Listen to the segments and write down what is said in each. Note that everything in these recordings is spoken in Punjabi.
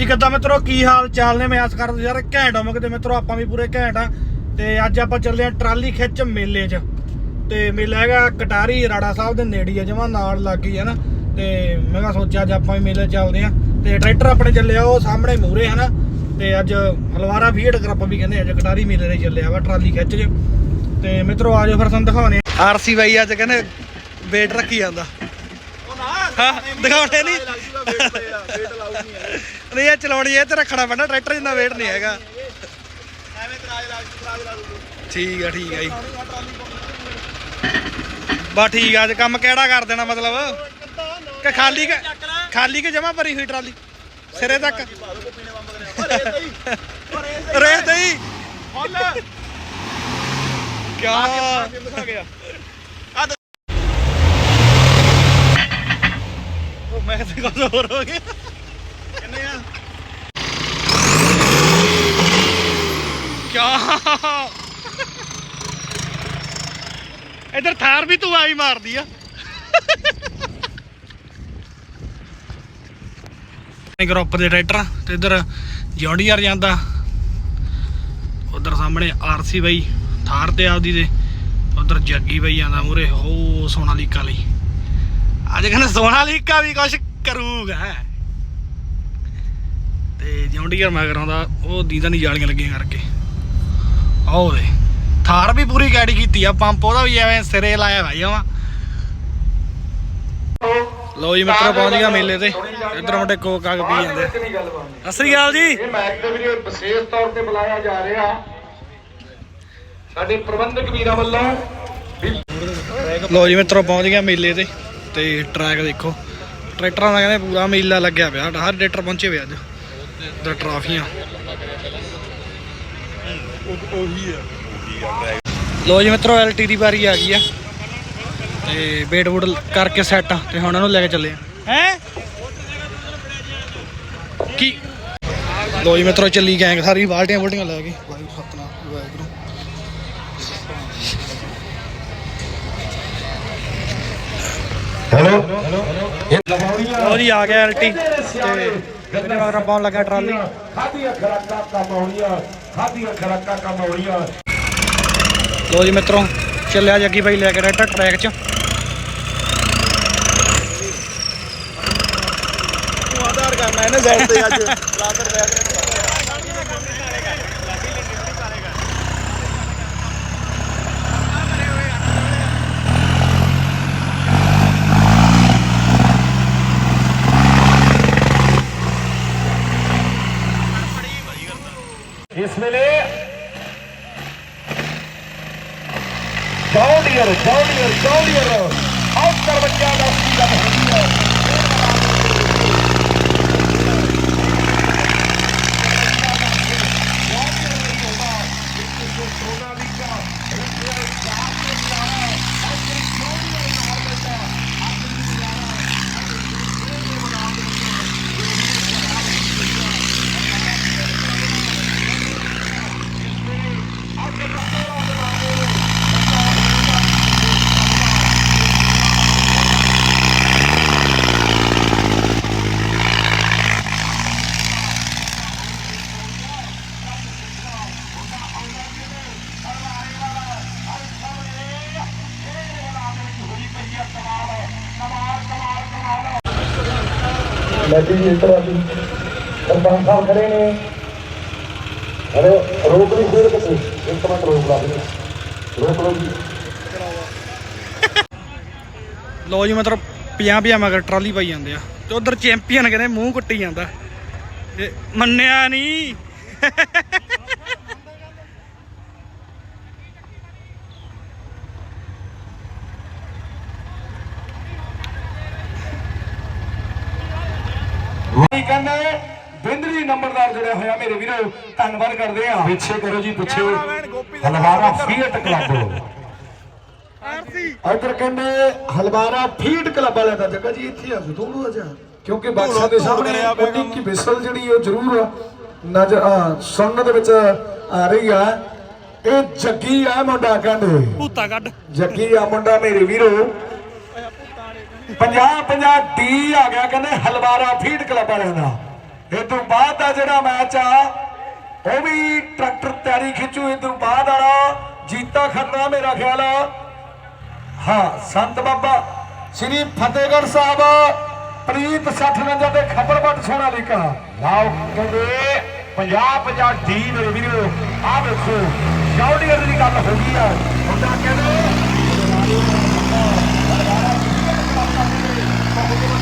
ਜੀ ਕਿੱਦਾਂ ਮਿੱਤਰੋ, ਕੀ ਹਾਲ ਚਾਲ ਨੇ? ਮੈਂ ਆਸ ਕਰਦਾ ਯਾਰ ਘੈਂਟ ਹੋਵਾਂਗੇ ਤੇ ਮਿੱਤਰੋ, ਆਪਾਂ ਵੀ ਪੂਰੇ ਘੈਂਟ ਆ। ਤੇ ਅੱਜ ਆਪਾਂ ਚੱਲੇ ਆ ਟਰਾਲੀ ਖਿੱਚ ਮੇਲੇ 'ਚ। ਤੇ ਮੇਲਾ ਹੈਗਾ ਕਟਾਰੀ, ਰਾੜਾ ਸਾਹਿਬ ਦੇ ਨੇੜੇ ਹੀ ਆ, ਜਮਾ ਨਾਲ ਲੱਗ ਗਈ ਹੈ ਨਾ। ਤੇ ਮੈਂ ਕਿਹਾ ਸੋਚਿਆ ਅੱਜ ਆਪਾਂ ਵੀ ਮੇਲੇ 'ਚ ਚੱਲਦੇ ਆ। ਤੇ ਟਰੈਕਟਰ ਆਪਣੇ ਚੱਲੇ ਆ, ਉਹ ਸਾਹਮਣੇ ਮੂਰੇ ਨਾ। ਤੇ ਅੱਜ ਹਲਵਾਰਾ ਫੀਡ ਕਰਪ ਵੀ ਕਹਿੰਦੇ ਅੱਜ ਕਟਾਰੀ ਮੇਲੇ ਦੇ ਚੱਲਿਆ ਵਾ ਟਰਾਲੀ ਖਿੱਚ 'ਚ ਤੇ ਮਿੱਤਰੋ ਆਜੋ ਫਿਰ ਤੁਹਾਨੂੰ ਦਿਖਾਉਣੇ ਆਰਸੀ ਬਾਈ ਅੱਜ ਕਹਿੰਦੇ ਵੇਟ ਰੱਖੀ ਜਾਂਦਾ। ਹਾਂ ਦਿਖਾਉਣੇ ਨਹੀਂ ਨਹੀਂ ਇਹ ਚਲਾਉਣੀ ਇਹ ਤੇ ਰੱਖਣਾ ਪੈਣਾ ਟਰੈਕਟਰ ਜਿੰਨਾ ਵੇਟ ਨਹੀਂ ਹੈਗਾ ਠੀਕ ਆ ਠੀਕ ਆ ਜੀ ਬਾ ਠੀਕ ਆ ਅੱਜ ਕੰਮ ਕਿਹੜਾ ਕਰ ਦੇਣਾ ਮਤਲਬ ਕਿ ਖਾਲੀ ਕਿ ਖਾਲੀ ਕਿ ਜਮਾ ਭਰੀ ਹੋਈ ਟਰਾਲੀ ਸਿਰੇ ਤੱਕ ਰੇ ਦਈ ਕਿਆ ਉਹ ਕੁਝ ਹੋਰ ਹੋ ਗਿਆ ਕਿੰਨੇ ਆ? ਕਿਆ? ਇਧਰ ਥਾਰ ਵੀ ਤੂੰ ਆਈ ਮਾਰਦੀ ਆ। ਗਰੁੱਪ ਦੇ ਟਰੈਕਟਰ ਤੇ ਇਧਰ ਜੌਂਡੀਆਰ ਜਾਂਦਾ। ਉਧਰ ਸਾਹਮਣੇ ਆਰਸੀ ਬਾਈ, ਥਾਰ ਤੇ ਆਪਦੀ ਦੇ ਉਧਰ ਜੱਗੀ ਬਾਈ ਜਾਂਦਾ ਮੂਰੇ ਹੋ ਸੋਨਾਲੀਕਾ ਲਈ। ਅੱਜ ਕਹਿੰਦੇ ਸੋਨਾਲੀਕਾ ਵੀ ਕੁਛ ਕਰੂਗਾ। ਤੇ ਜੌਂਡੀਆਰ ਮੈਂ ਕਰਾਉਂਦਾ ਉਹ ਦੀਦਾ ਨਹੀਂ ਜਾਲੀਆਂ ਲੱਗੀਆਂ ਕਰਕੇ। ਆਓ ਦੇ ਥਾਰ ਵੀ ਪੂਰੀ ਗਾੜੀ ਕੀਤੀ ਆ ਪੰਪ ਉਹਦਾ ਵੀ ਐਵੇਂ ਸਿਰੇ ਲਾਇਆ ਭਾਈ ਆਵਾ ਲੋ ਜੀ ਮਿੱਤਰੋ ਪਹੁੰਚ ਗਿਆ ਮੇਲੇ ਤੇ। ਇਧਰ ਮੁੰਡੇ ਕੋਕ ਆ ਕੇ ਪੀ ਜਾਂਦੇ ਸਤਿ ਸ੍ਰੀ ਅਕਾਲ ਜੀ। ਇਹ ਮੈਚ ਦੇ ਵੀਡੀਓ ਵਿਸ਼ੇਸ਼ ਤੌਰ ਤੇ ਬੁਲਾਇਆ ਜਾ ਰਿਹਾ। ਸਾਡੇ ਪ੍ਰਬੰਧਕ ਵੀਰਾਂ ਵੱਲੋਂ ਲੋ ਜੀ ਮਿੱਤਰੋ ਪਹੁੰਚ ਗਿਆ ਮੇਲੇ ਤੇ। ਤੇ ਟਰੈਕ ਦੇਖੋ। ਟਰੈਕਟਰਾਂ ਦਾ ਕਹਿੰਦੇ ਪੂਰਾ ਮੇਲਾ ਲੱਗਿਆ ਪਿਆ ਹਰ ਟਰੈਕਟਰ ਪਹੁੰਚੇ ਹੋਏ ਅੱਜ। ਇਧਰ ਟਰਾਫੀਆਂ। ਲੋ ਜੀ ਮਿੱਤਰੋ ਐਲਟੀ ਦੀ ਵਾਰੀ ਆ ਗਈ ਆ। ਤੇ ਵੇਟ ਵੁਡ ਕਰਕੇ ਸੈੱਟ ਤੇ ਹੁਣ ਇਹਨੂੰ ਲੈ ਕੇ ਚੱਲੇ ਆ। ਹੈ? ਕੀ? ਲੋ ਜੀ ਮਿੱਤਰੋ ਚੱਲੀ ਗੈਂਗ ਸਾਰੀ ਬਾਲਟੀਆਂ ਬੁਲਟੀਆਂ ਲੈ ਕੇ। ਵਾਹਿਗੁਰੂ ਸਤਨਾਮ ਵਾਹਿਗੁਰੂ। ਹੈਲੋ? ਲੋ ਜੀ ਆ ਗਿਆ ਐਲਟੀ। ਤੇ ਪਾਉਣ ਲੱਗਾ ਟਰਾਲੀ। ਖਾਦੀਆਂ ਖਰਾਕਾਂ ਕਮਾਉਣੀਆਂ ਖਾਦੀਆਂ ਖਰਾਕਾਂ ਕਮਾਉਣੀਆਂ ਲੋ ਜੀ ਮਿੱਤਰੋ ਚੱਲਿਆ ਜੱਗੀ ਬਾਈ ਲੈ ਕੇ ਰੈਟਰ ਟਰੈਕ 'ਚ। ਆਧਾਰ ਕਰਨਾ ਇਹਨੇ ਸਾਈਡ ਤੇ ਅੱਜ। ਇਸ ਵੇਲੇ ਜੌਂਡੀਅਰ ਜੌਂਡੀਅਰ ਜੌਂਡੀਅਰ ਆਉਟਰ ਬੱਚਾ ਦਾ ਕੀ ਹੁੰਦੀ ਹੈ। ਲੱਗੀ ਜੀ ਇਸ ਤਰ੍ਹਾਂ ਦੀ ਸਰਪੰਚ ਸਾਹਿਬ ਖੜੇ ਨੇ। ਅਰੇ ਰੋਕ ਨਹੀਂ ਫੇਰ ਕਿਤੇ ਇੱਕ ਮਿੰਟ ਰੋਕ ਲਾ ਦੇ। ਰੋਕ ਲਓ ਜੀ। ਲੋ ਜੀ, ਮਤਲਬ 50 50 ਮਗਰ ਟਰਾਲੀ ਪਾਈ ਜਾਂਦੇ ਆ। ਤੇ ਉਧਰ ਚੈਂਪੀਅਨ ਕਹਿੰਦੇ ਮੂੰਹ ਕੁੱਟੀ ਜਾਂਦਾ। ਤੇ ਮੰਨਿਆ ਨਹੀਂ। ਭਾਈ ਕਹਿੰਦੇ? ਬਿੰਦਰੀ ਨੰਬਰਦਾਰ ਜੁੜਿਆ ਹੋਇਆ ਮੇਰੇ ਵੀਰੋ ਧੰਨਵਾਦ ਕਰਦੇ ਆ ਪਿੱਛੇ ਕਰੋ ਜੀ ਪਿੱਛੇ ਹਲਵਾਰਾ ਫੀਟ ਕਲੱਬ। ਇੱਧਰ ਕਹਿੰਦੇ ਹਲਵਾਰਾ ਫੀਟ ਕਲੱਬ ਵਾਲਿਆਂ ਦਾ ਜੱਗਾ ਜੀ ਇੱਥੇ ਆ ਥੋੜੂ ਆ ਜਾ ਕਿਉਂਕਿ ਬਾਕਸਾਂ ਦੇ ਸਾਹਮਣੇ ਉਹਦੀ ਕੀ ਵਿਸਲ ਜਿਹੜੀ ਉਹ ਜ਼ਰੂਰ ਨਜ਼ਰ ਸੁਣਨ ਦੇ ਵਿੱਚ ਆ ਰਹੀ ਆ। ਇਹ ਜੱਗੀ ਆ ਮੁੰਡਾ ਕਹਿੰਦੇ। ਭੂਤਾ ਕੱਢ। ਜੱਗੀ ਆ ਮੁੰਡਾ ਮੇਰੇ ਵੀਰੋ। 50 50 ਡੀ ਆ ਗਿਆ ਕਹਿੰਦੇ ਹਲਵਾਰਾ ਫੀਡ ਕਲੱਬ ਵਾਲਿਆਂ ਦਾ। ਇਹ ਤੋਂ ਬਾਅਦ ਦਾ ਜਿਹੜਾ ਮੈਚ ਆ, ਉਹ ਵੀ ਟਰੈਕਟਰ ਤਿਆਰੀ ਖਿੱਚੂ, ਇਹ ਤੋਂ ਬਾਅਦ ਵਾਲਾ ਜੀਤਾ ਖੰਨਾ ਮੇਰਾ ਖਿਆਲ ਆ। ਹਾਂ, ਸੰਤ ਬਾਬਾ ਸ੍ਰੀ ਫਤਿਹਗੜ੍ਹ ਸਾਹਿਬ, ਪ੍ਰੀਤ 60 ਨੰਜਾ ਤੇ ਖਬਰ ਬੱਟ ਸੋਨਾ ਲਿਖਾ ਲਾਓ ਕਹਿੰਦੇ 50 50 ਡੀ ਮੇਰੇ ਵੀਰੋ ਆ ਦੇਖੋ ਸ਼ਾਉਡੀਅਰ ਦੀ ਗੱਲ ਹੋ ਗਈ ਆ। ਮੁੰਡਾ ਕਹਿੰਦੇ ਇਹਦਾ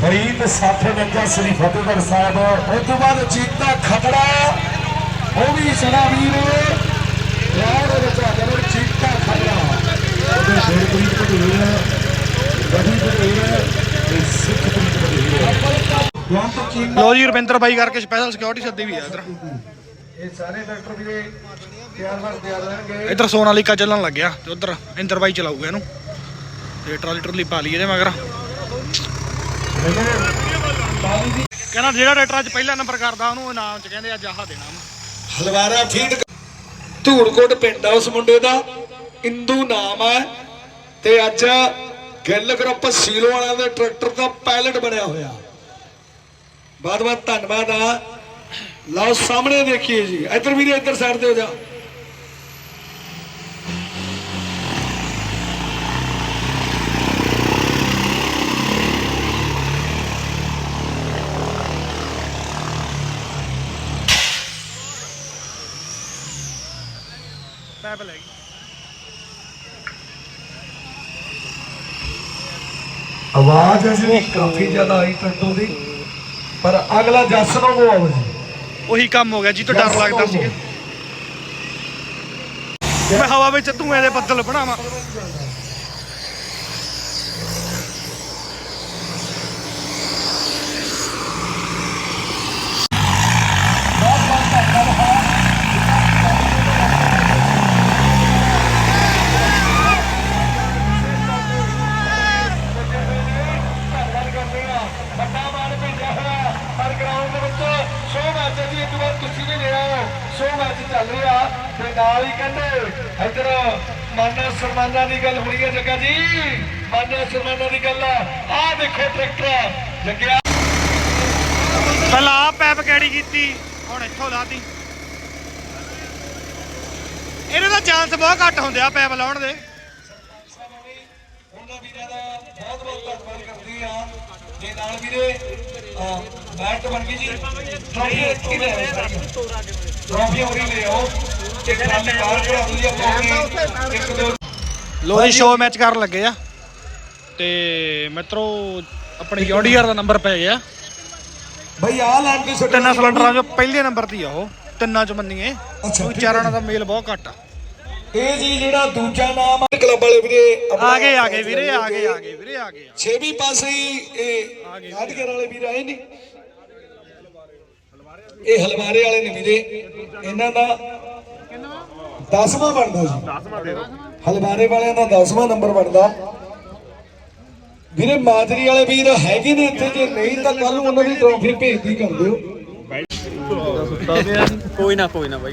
ਫਰੀਦ 60 ਨੰਜਾ ਸ੍ਰੀ ਫਤਿਹਗੜ੍ਹ ਸਾਹਿਬ। ਉਸ ਤੋਂ ਬਾਅਦ ਜੀਤਾ ਖਤੜਾ ਉਹ ਵੀ ਸੜਾ ਵੀਰ। ਯਾਰ ਦੇ ਵਿੱਚ ਆ ਗਿਆ ਖਤੜਾ ਉਹਦੇ ਤੇ ਸਿੱਖ ਲੋ ਜੀ ਰਵਿੰਦਰ ਬਾਈ ਕਰਕੇ ਸਪੈਸ਼ਲ ਸਿਕਿਉਰਿਟੀ ਸੱਦੀ ਵੀ ਆ ਇਧਰ। ਇਹ ਸਾਰੇ ਡਾਕਟਰ ਵੀਰੇ ਤਿਆਰ ਵਰ ਤਿਆਰ ਰਹਿਣਗੇ। ਇਧਰ ਸੋਨਾਲੀਕਾ ਚੱਲਣ ਲੱਗਿਆ ਤੇ ਉਧਰ ਇੰਦਰ ਬਾਈ ਚਲਾਊਗਾ ਇਹਨੂੰ। ਤੇ ਟਰਾਲੀ ਟਰਲੀ ਪਾ ਲਈ ਇਹਦੇ ਮਗਰ। ਕਹਿੰਦਾ ਜਿਹੜਾ ਟਰੈਕਟਰ ਅੱਜ ਪਹਿਲਾ ਨੰਬਰ ਕਰਦਾ, ਉਹਨੂੰ ਇਨਾਮ ਚ ਕਹਿੰਦੇ ਅੱਜ ਆਹ ਦੇਣਾ। ਹਲਵਾਰਾ ਫੀਡ ਧੂੜਕੋਟ ਪਿੰਡ ਆ ਉਸ ਮੁੰਡੇ ਦਾ। ਇੰਦੂ ਨਾਮ ਹੈ ਤੇ ਅੱਜ ਗਿੱਲ ਗਰੁੱਪ ਸੀਲੋ ਵਾਲਿਆਂ ਦੇ ਟਰੈਕਟਰ ਦਾ ਪਾਇਲਟ ਬਣਿਆ ਹੋਇਆ। ਬਹੁਤ ਬਹੁਤ ਧੰਨਵਾਦ ਆ। ਲਓ, ਸਾਹਮਣੇ ਦੇਖੀਏ ਜੀ। ਇੱਧਰ ਵੀਰੇ, ਇੱਧਰ ਸਾਈਡ ਤੇ ਹੋ ਜਾ। ਪੈਪ ਲੈ ਗਈ। ਆਵਾਜ਼ ਕਾਫੀ ਜ਼ਿਆਦਾ ਆਈ ਟਰੈਕਟਰ ਦੀ ਪਰ ਅਗਲਾ ਜੱਸ ਨੂੰ ਉਹ ਆਵਾਜ਼ ਉਹੀ ਕੰਮ ਹੋ ਗਿਆ ਜੀ ਤੋਂ ਡਰ ਲੱਗਦਾ ਸੀ। ਮੈਂ ਹਵਾ ਵਿੱਚ ਧੂਏ ਦੇ ਬੱਦਲ ਬਣਾਵਾਂ ਵੱਡਾ ਮਾਨ ਭੇਜਿਆ ਹੋਇਆ ਪਰ ਗਰਾਊਂਡ ਦੇ ਵਿੱਚ ਸ਼ੋ ਮੈਚ ਹੈ ਜੀ ਇੱਕ ਵਾਰ ਤੁਸੀਂ ਵੀ ਲਿਆ ਸ਼ੋ ਰਿਹਾ ਤੇ ਨਾਲ ਹੀ ਕਹਿੰਦੇ ਇੱਧਰ ਮਾਨਾ ਸਨਮਾਨਾਂ ਦੀ ਗੱਲ ਹੋਣੀ ਹੈ ਜੱਗਾ ਜੀ। ਮਾਨਾ ਸਨਮਾਨਾਂ ਦੀ ਗੱਲ ਆ। ਆਹ ਦੇਖੋ ਟਰੈਕਟਰ। ਜੱਗਿਆ ਪਹਿਲਾਂ ਆ ਪੈਪ ਕੈੜੀ ਕੀਤੀ? ਹੁਣ ਇੱਥੋਂ ਲਾਤੀ। ਇਹਦੇ ਦਾ ਚਾਂਸ ਬਹੁਤ ਘੱਟ ਹੁੰਦੇ ਆ ਪੈਪ ਲਾਉਣ ਦੇ। ਉਹਨਾਂ ਵੀਰਾਂ ਦਾ ਬਹੁਤ ਬਹੁਤ ਧੰਨਵਾਦ ਕਰਦੀ ਆ। ਜੇ ਨਾਲ ਵੀਰੇ ਮੈਟ ਬਣ ਗਈ ਜੀ। ਟਰੋਫੀ ਇੱਥੇ ਲੈ ਟਰੋਫੀ ਹੋਰੀ ਲੈ ਆਓ ਤੇ ਖਾਲੀ ਬਾਹਰ ਕਰਾ ਦੂਜੀ ਆਪਾਂ ਇੱਕ ਦੋ ਲੋ ਜੀ ਸ਼ੋ ਮੈਚ ਕਰਨ ਲੱਗੇ ਆ। ਤੇ ਮਿੱਤਰੋ ਆਪਣੇ ਯੋਡੀਅਰ ਦਾ ਨੰਬਰ ਪੈ ਗਿਆ। ਬਈ ਆ ਲੈਣ ਦੀ ਛੱਡੋ ਤਿੰਨਾਂ ਸਿਲੰਡਰਾਂ 'ਚੋਂ ਪਹਿਲੇ ਨੰਬਰ ਤੇ ਹੀ ਆ ਉਹ ਤਿੰਨਾਂ 'ਚ ਮੰਨੀਏ। ਅੱਛਾ, ਕੋਈ ਠੀਕ ਚਾਰਾਂ ਹੈ। ਨਾਲ ਦਾ ਮੇਲ ਬਹੁਤ ਘੱਟ ਆ। ਇਹ ਜੀ ਜਿਹੜਾ ਦੂਜਾ ਨਾਮ ਆ ਕਲੱਬ ਵਾਲੇ ਵੀਰੇ ਆ ਗਏ ਆ ਗਏ ਵੀਰੇ ਆ ਗਏ ਆ ਗਏ ਵੀਰੇ ਆ ਗਏ। ਛੇਵੀਂ ਪਾਸੇ ਹੀ ਇਹ ਗਾਦਗਰ ਵਾਲੇ ਵੀਰ ਆਏ ਨੇ ਇਹ ਹਲਵਾਰੇ ਵਾਲੇ ਨੇ ਵੀਰੇ ਇਹਨਾਂ ਦਾ 10ਵਾਂ ਬਣਦਾ ਜੀ। 10ਵਾਂ ਦੇ ਹਲਵਾਰੇ ਵਾਲਿਆਂ ਦਾ 10ਵਾਂ ਨੰਬਰ ਬਣਦਾ। ਵੀਰੇ ਮਾਜਰੀ ਵਾਲੇ ਵੀਰ ਹੈਗੇ ਨੇ ਇੱਥੇ ਜੇ ਨਹੀਂ ਤਾਂ ਕੱਲ ਨੂੰ ਉਹਨਾਂ ਦੀ ਟਰੋਫੀ ਭੇਜਦੀ ਕਰ ਦਿਓ ਕੋਈ ਨਾ ਕੋਈ ਨਾ ਬਾਈ।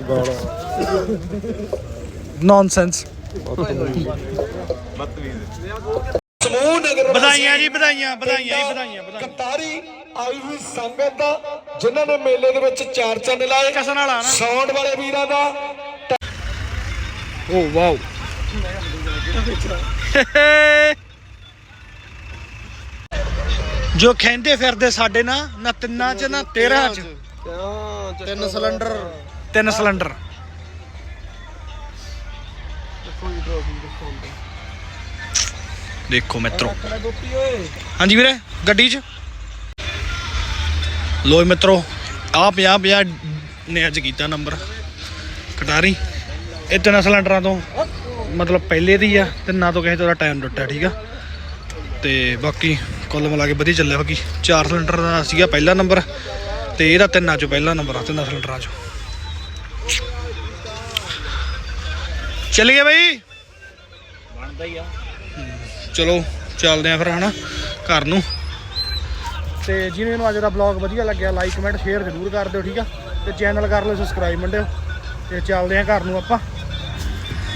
ਨੌਨਸੈਂਸ ਸਮੂਹ ਨਗਰ ਵਧਾਈਆਂ ਜੀ ਵਧਾਈਆਂ ਵਧਾਈਆਂ ਜੀ ਵਧਾਈਆਂ ਵਧਾਈਆਂ। ਕਤਾਰੀ ਆਈ ਹੋਈ ਸੰਗਤ ਦਾ ਜਿਨ੍ਹਾਂ ਨੇ ਮੇਲੇ ਦੇ ਵਿੱਚ ਚਾਰ ਚੰਨ ਲਾਏ। ਕਸਣ ਵਾਲਾ ਨਾ। ਸਾਊਂਡ ਵਾਲੇ ਵੀਰਾਂ ਦਾ। ਓ ਵਾਓ। ਜੋ ਖੈਂਦੇ ਫਿਰਦੇ ਸਾਡੇ ਨਾ ਨਾ ਤਿੰਨਾਂ ਚ ਨਾ 13 ਚ। ਤਿੰਨ ਸਿਲੰਡਰ। ਤਿੰਨ ਸਿਲੰਡਰ। ਦੇਖੋ ਮਿੱਤਰੋ। ਹਾਂਜੀ ਵੀਰੇ ਗੱਡੀ 'ਚ। ਲੋ ਮਿੱਤਰੋ ਆ 50 50 ਨੇ ਅੱਜ ਕੀਤਾ ਨੰਬਰ ਕਟਾਰੀ ਇਹ ਤਿੰਨ ਸਿਲੰਡਰਾਂ ਤੋਂ ਮਤਲਬ ਪਹਿਲੇ ਦੀ ਆ ਤਿੰਨਾਂ ਤੋਂ ਕਿਸੇ ਤੋਂ ਟਾਈਮ ਟੁੱਟਿਆ ਠੀਕ ਆ? ਤੇ ਬਾਕੀ ਕੁੱਲ ਮਿਲਾ ਕੇ ਵਧੀਆ ਚੱਲਿਆ ਬਾਕੀ। ਚਾਰ ਸਿਲੰਡਰ ਦਾ ਸੀਗਾ ਪਹਿਲਾ ਨੰਬਰ ਤੇ ਇਹਦਾ ਤਿੰਨਾਂ ਚੋਂ ਪਹਿਲਾ ਨੰਬਰ ਆ ਤਿੰਨਾਂ ਸਿਲੰਡਰਾਂ ਚੋਂ। ਚੱਲ ਗਏ ਬਈ? ਬਣਦਾ ਹੀ ਆ। ਚਲੋ ਚੱਲਦੇ ਆ ਫਿਰ ਹਨਾ ਘਰ ਨੂੰ। ਤੇ ਜਿਹਨੇ ਨੂੰ ਅੱਜ ਦਾ ਬਲੌਗ ਵਧੀਆ ਲੱਗਿਆ ਲਾਈਕ ਕਮੈਂਟ ਸ਼ੇਅਰ ਜ਼ਰੂਰ ਕਰ ਦਿਓ ਠੀਕ ਆ? ਤੇ ਚੈਨਲ ਕਰ ਲਓ ਸਬਸਕ੍ਰਾਈਬ ਮੰਡਿਓ। ਤੇ ਚੱਲਦੇ ਆ ਘਰ ਨੂੰ ਆਪਾਂ।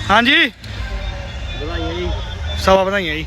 ਹਾਂਜੀ। ਵਧਾਈਆਂ ਜੀ। ਸਵਾ ਵਧਾਈਆਂ ਜੀ।